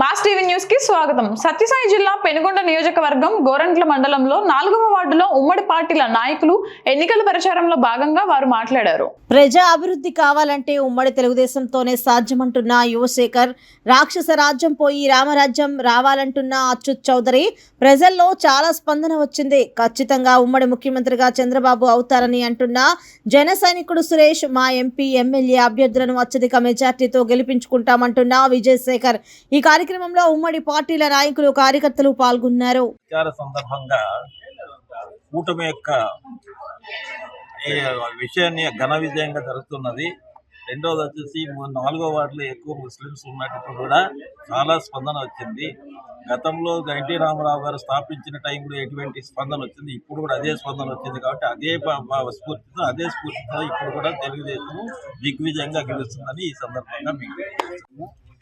Mass TV న్యూస్కి స్వాగతం. సత్యసాయి జిల్లా పెనుగొండ నియోజకవర్గం గోరంట్ల మండలంలో నాలుగవ వార్డులో ఉమ్మడి పార్టీల నాయకులు ఎన్నికల ప్రచారంలో భాగంగా వారు మాట్లాడారు. ప్రజా అభివృద్ధి కావాలంటే ఉమ్మడి తెలుగుదేశంతోనే సాధ్యమంటున్న యువశేఖర్ రాక్షస రాజ్యం పోయి రామరాజ్యం రావాలంటున్న అచ్యుత్ చౌదరి ప్రజల్లో చాలా స్పందన వచ్చింది. ఖచ్చితంగా ఉమ్మడి ముఖ్యమంత్రిగా చంద్రబాబు అవుతారని అంటున్న జన సైనికుడు సురేష్ మా ఎంపీ ఎమ్మెల్యే అభ్యర్థులను అత్యధిక మెజార్టీతో గెలిపించుకుంటామంటున్న విజయశేఖర్. ఈ కార్యక్రమం కార్యక్రమంలో ఉమ్మడి పార్టీల నాయకులు కార్యకర్తలు పాల్గొన్నారు. సందర్భంగా కూటమి యొక్క ఈ విషయాన్ని ఘన విజయంగా జరుగుతున్నది. రెండోది వచ్చేసి నాలుగో వార్డులో ఎక్కువ ముస్లిమ్స్ ఉన్నప్పుడు కూడా చాలా స్పందన వచ్చింది. గతంలో ఎన్టీ రామారావు గారు స్థాపించిన టైంలో ఎటువంటి స్పందన వచ్చింది ఇప్పుడు కూడా అదే స్పందన వచ్చింది కాబట్టి అదే స్ఫూర్తితో అదే స్ఫూర్తితో ఇప్పుడు కూడా తెలుగుదేశం దిగ్విజయంగా గెలుస్తుందని ఈ సందర్భంగా మీకు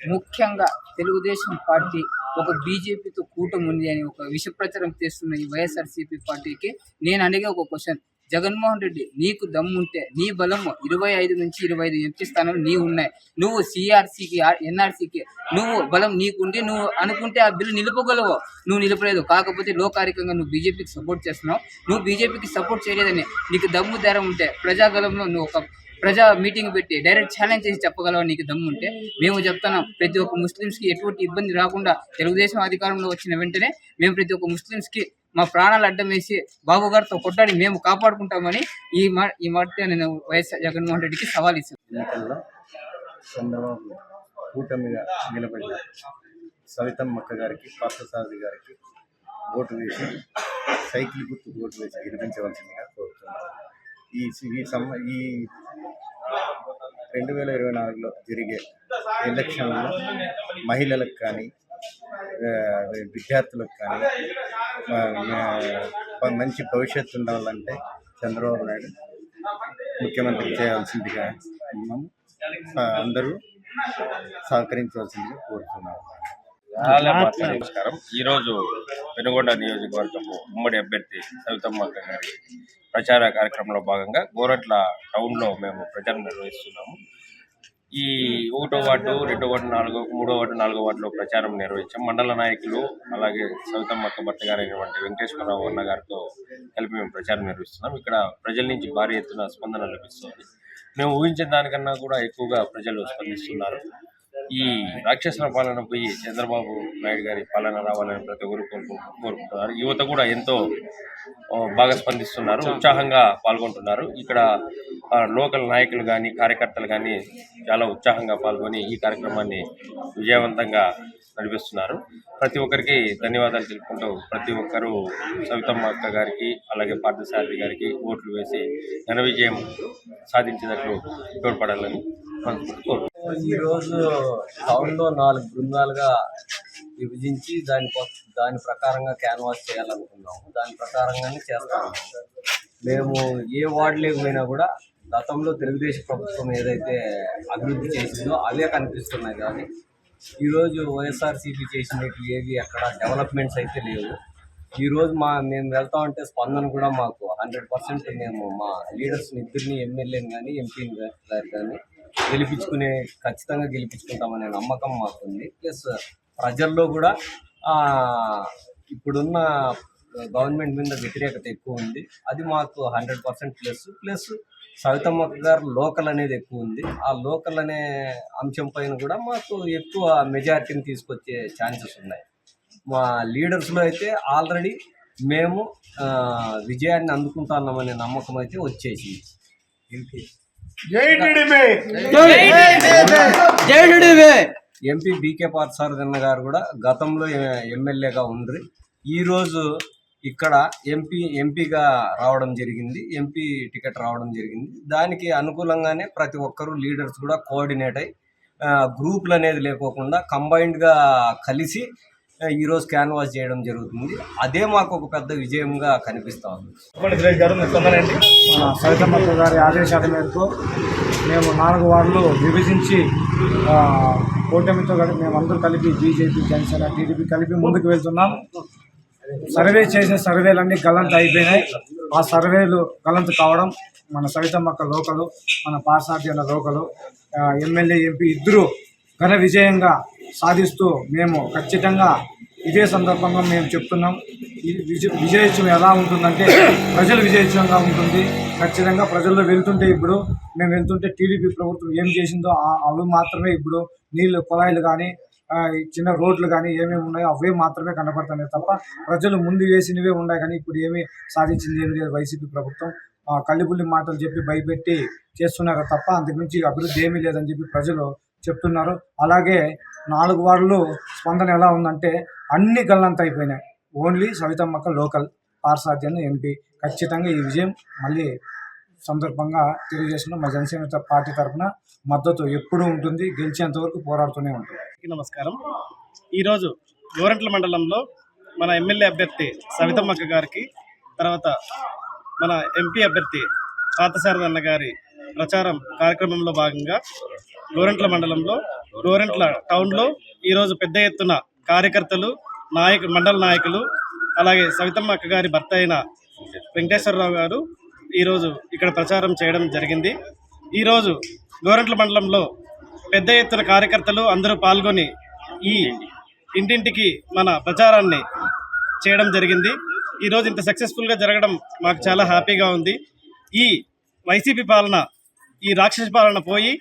ముఖ్యంగా తెలుగుదేశం పార్టీ ఒక బీజేపీతో కూటమి ఉంది అని ఒక విష ప్రచారం చేస్తున్న ఈ వైఎస్ఆర్సీపీ పార్టీకి నేను అడిగే ఒక క్వశ్చన్. జగన్మోహన్ రెడ్డి నీకు దమ్ముంటే నీ బలం ఇరవై ఐదు నుంచి ఇరవై ఐదు ఎంపీ స్థానాలు నీవు ఉన్నాయి. నువ్వు సిఆర్సీకి ఎన్ఆర్సీకి నువ్వు బలం నీకుండి నువ్వు అనుకుంటే ఆ బిల్లు నిలుపగలవు నువ్వు నిలపలేదు. కాకపోతే లోకారికంగా నువ్వు బీజేపీకి సపోర్ట్ చేస్తున్నావు. నువ్వు బీజేపీకి సపోర్ట్ చేయలేదని నీకు దమ్ము ధైర్యం ఉంటే ప్రజాగలంలో నువ్వు ఒక ప్రజా మీటింగ్ పెట్టి డైరెక్ట్ ఛాలెంజ్ చేసి చెప్పగలవా నీకు దమ్ము ఉంటే మేము చెప్తున్నాం ప్రతి ఒక్క ముస్లిమ్స్కి ఎటువంటి ఇబ్బంది రాకుండా తెలుగుదేశం అధికారంలో వచ్చిన వెంటనే మేము ప్రతి ఒక్క ముస్లిమ్స్కి మా ప్రాణాలు అడ్డం వేసి బాబు గారితో కొట్టాడి మేము కాపాడుకుంటామని ఈ మా ఈ మాట నేను వైఎస్ జగన్మోహన్ రెడ్డికి సవాల్ ఇస్తాను ఎన్నికల్లో చంద్రబాబు కూటమిగా నిలబడిన సవితమ్మక్క గారికి పార్థసారథి గారికి ఓటు వేసి సైకిల్ గుర్తు ఓటు వేసి గెలిపించవలసిందిగా కోరుతున్నాను. ఈ ఈ సమ్మ ఈ రెండు వేల ఇరవై నాలుగులో జరిగే ఎలక్షన్లో మహిళలకు కానీ విద్యార్థులకు కానీ మంచి భవిష్యత్తు ఉండాలంటే చంద్రబాబు నాయుడు ముఖ్యమంత్రి చేయాల్సిందిగా ఉన్నాము. అందరూ సహకరించవలసిందిగా కోరుతున్నాము. నమస్కారం. ఈ రోజు పెనుగొండ నియోజకవర్గము ఉమ్మడి అభ్యర్థి సవితమ్మ గారి ప్రచార కార్యక్రమంలో భాగంగా గోరట్ల టౌన్లో మేము ప్రచారం నిర్వహిస్తున్నాము. ఈ ఒకటో వార్డు రెండో వార్డు నాలుగో మూడో వార్డు నాలుగో వార్డులో ప్రచారం నిర్వహించాం. మండల నాయకులు అలాగే సవితమ్మ అక్క భర్త గారైనటువంటి వెంకటేశ్వరరావు అన్న గారితో కలిపి మేము ప్రచారం నిర్వహిస్తున్నాం. ఇక్కడ ప్రజల నుంచి భారీ ఎత్తున స్పందన లభిస్తుంది. మేము ఊహించిన దానికన్నా కూడా ఎక్కువగా ప్రజలు స్పందిస్తున్నారు. ఈ రాక్షసుల పాలన పోయి చంద్రబాబు నాయుడు గారి పాలన రావాలని ప్రతి ఒక్కరు కోరుకుంటున్నారు. యువత కూడా ఎంతో బాగా స్పందిస్తున్నారు ఉత్సాహంగా పాల్గొంటున్నారు. ఇక్కడ లోకల్ నాయకులు కానీ కార్యకర్తలు కానీ చాలా ఉత్సాహంగా పాల్గొని ఈ కార్యక్రమాన్ని విజయవంతంగా నడిపిస్తున్నారు. ప్రతి ఒక్కరికి ధన్యవాదాలు తెలుపుకుంటూ ప్రతి ఒక్కరూ సవితమ్మ అక్క గారికి అలాగే పార్థసారథి గారికి ఓట్లు వేసి ఘన విజయం సాధించేటట్లు తోడ్పడాలని ఈరోజు టౌన్లో నాలుగు బృందాలుగా విభజించి దాని దాని ప్రకారంగా క్యాన్వాస్ చేయాలనుకున్నాము. దాని ప్రకారంగానే చేస్తాము. మేము ఏ వార్డులోకి పోయినా కూడా గతంలో తెలుగుదేశం ప్రభుత్వం ఏదైతే అభివృద్ధి చేసిందో అవే కనిపిస్తున్నాయి కానీ ఈరోజు వైఎస్ఆర్సీపీ చేసినట్టు ఏవి అక్కడ డెవలప్మెంట్స్ అయితే లేవు. ఈరోజు మా మేము వెళ్తా ఉంటే స్పందన కూడా మాకు హండ్రెడ్ పర్సెంట్ మేము మా లీడర్స్ని ఇద్దరిని ఎమ్మెల్యేని కానీ ఎంపీని గారు కానీ గెలిపించుకునే ఖచ్చితంగా గెలిపించుకుంటామనే నమ్మకం మాకుంది. ప్లస్ ప్రజల్లో కూడా ఇప్పుడున్న గవర్నమెంట్ మీద వ్యతిరేకత ఎక్కువ ఉంది. అది మాకు hundred percent plus plus Savithamma garu local అనేది ఎక్కువ ఉంది. ఆ లోకల్ అనే అంశం పైన కూడా మాకు ఎక్కువ మెజారిటీని తీసుకొచ్చే ఛాన్సెస్ ఉన్నాయి. మా లీడర్స్లో అయితే ఆల్రెడీ మేము విజయాన్ని విజయాన్ని అందుకుంటున్నామనే నమ్మకం అయితే వచ్చేసింది. ఎంపీ బీకే పార్థసారథి గారు కూడా గతంలో ఎమ్మెల్యేగా ఉంది ఈరోజు ఇక్కడ ఎంపీ ఎంపీగా రావడం జరిగింది. ఎంపీ టికెట్ రావడం జరిగింది. దానికి అనుకూలంగానే ప్రతి ఒక్కరూ లీడర్స్ కూడా కోఆర్డినేట్ అయి ఆ, గ్రూపులు అనేది లేకోకుండా కంబైన్డ్గా కలిసి ఈరోజు క్యాన్వాస్ చేయడం జరుగుతుంది. అదే మాకు ఒక పెద్ద విజయంగా కనిపిస్తూ ఉంది. సురేష్ గారు ఆదేశాల మేరకు మేము నాలుగు వార్డులు విభజించి ఆ, కూటమితో కలిపి మేము అందరూ కలిపి బీజేపీ జనసేన టీడీపీ కలిపి ముందుకు వెళ్తున్నాం. సర్వే చేసే సర్వేలన్నీ గల్లంత అయిపోయినాయి. ఆ సర్వేలు గల్లంత కావడం మన సవితమ్మక్క లోకలు మన అన్న లోకలు ఎమ్మెల్యే ఎంపీ ఇద్దరు ఘన విజయంగా సాధిస్తూ మేము ఖచ్చితంగా ఇదే సందర్భంగా మేము చెప్తున్నాం. విజయ విజయోత్సవం ఎలా ఉంటుందంటే ప్రజల విజయోత్సవంగా ఉంటుంది. ఖచ్చితంగా ప్రజల్లో వెళ్తుంటే ఇప్పుడు మేము వెళ్తుంటే టీడీపీ ప్రభుత్వం ఏం చేసిందో అవి మాత్రమే ఇప్పుడు నీళ్ళు కుళాయిలు కానీ చిన్న రోడ్లు కానీ ఏమేమి ఉన్నాయో అవే మాత్రమే కనపడుతున్నాయి తప్ప ప్రజలు ముందు వేసినవే ఉన్నాయి కానీ ఇప్పుడు ఏమీ సాధించింది ఏమి లేదు వైసీపీ ప్రభుత్వం. ఆ, మాటలు చెప్పి భయపెట్టి చేస్తున్నారు తప్ప అంతకుమించి అభివృద్ధి ఏమీ లేదని చెప్పి ప్రజలు చెప్తున్నారు. అలాగే నాలుగు వార్డులు స్పందన ఎలా ఉందంటే అన్ని గల్లంత అయిపోయినాయి. ఓన్లీ సవితమ్మక్క లోకల్ పార్సాధ్యాన్ని ఎంపీ. ఖచ్చితంగా ఈ విజయం మళ్ళీ సందర్భంగా తెలియజేసిన మా జనసేన పార్టీ తరఫున మద్దతు ఎప్పుడూ ఉంటుంది. గెలిచేంత వరకు పోరాడుతూనే ఉంటుంది నమస్కారం. ఈరోజు గోరంట్ల మండలంలో మన ఎమ్మెల్యే అభ్యర్థి సవితమ్మక్క గారికి తర్వాత మన ఎంపీ అభ్యర్థి పాతశారదన్న గారి ప్రచారం కార్యక్రమంలో భాగంగా గోరంట్ల మండలంలో గోరెంట్ల టౌన్లో ఈరోజు పెద్ద ఎత్తున కార్యకర్తలు నాయక మండల నాయకులు అలాగే సవితమ్మ అక్క గారి భర్త అయిన వెంకటేశ్వరరావు గారు ఈరోజు ఇక్కడ ప్రచారం చేయడం జరిగింది. ఈరోజు గోరంట్ల మండలంలో పెద్ద ఎత్తున కార్యకర్తలు అందరూ పాల్గొని ఈ ఇంటింటికి మన ప్రచారాన్ని చేయడం జరిగింది. ఈరోజు ఇంత సక్సెస్ఫుల్గా జరగడం మాకు చాలా హ్యాపీగా ఉంది. ఈ వైసీపీ పాలన ఈ రాక్షస పాలన పోయి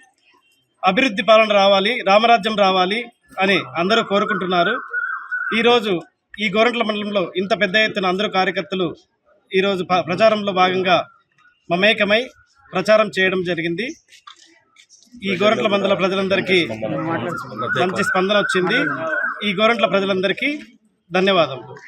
అభివృద్ధి పాలన రావాలి రామరాజ్యం రావాలి అని అందరూ కోరుకుంటున్నారు. ఈరోజు ఈ గోరంట్ల మండలంలో ఇంత పెద్ద ఎత్తున అందరూ కార్యకర్తలు ఈరోజు ప్రచారంలో భాగంగా మమేకమై ప్రచారం చేయడం జరిగింది. ఈ గోరంట్ల మండల ప్రజలందరికీ మంచి స్పందన వచ్చింది. ఈ గోరంట్ల ప్రజలందరికీ ధన్యవాదములు.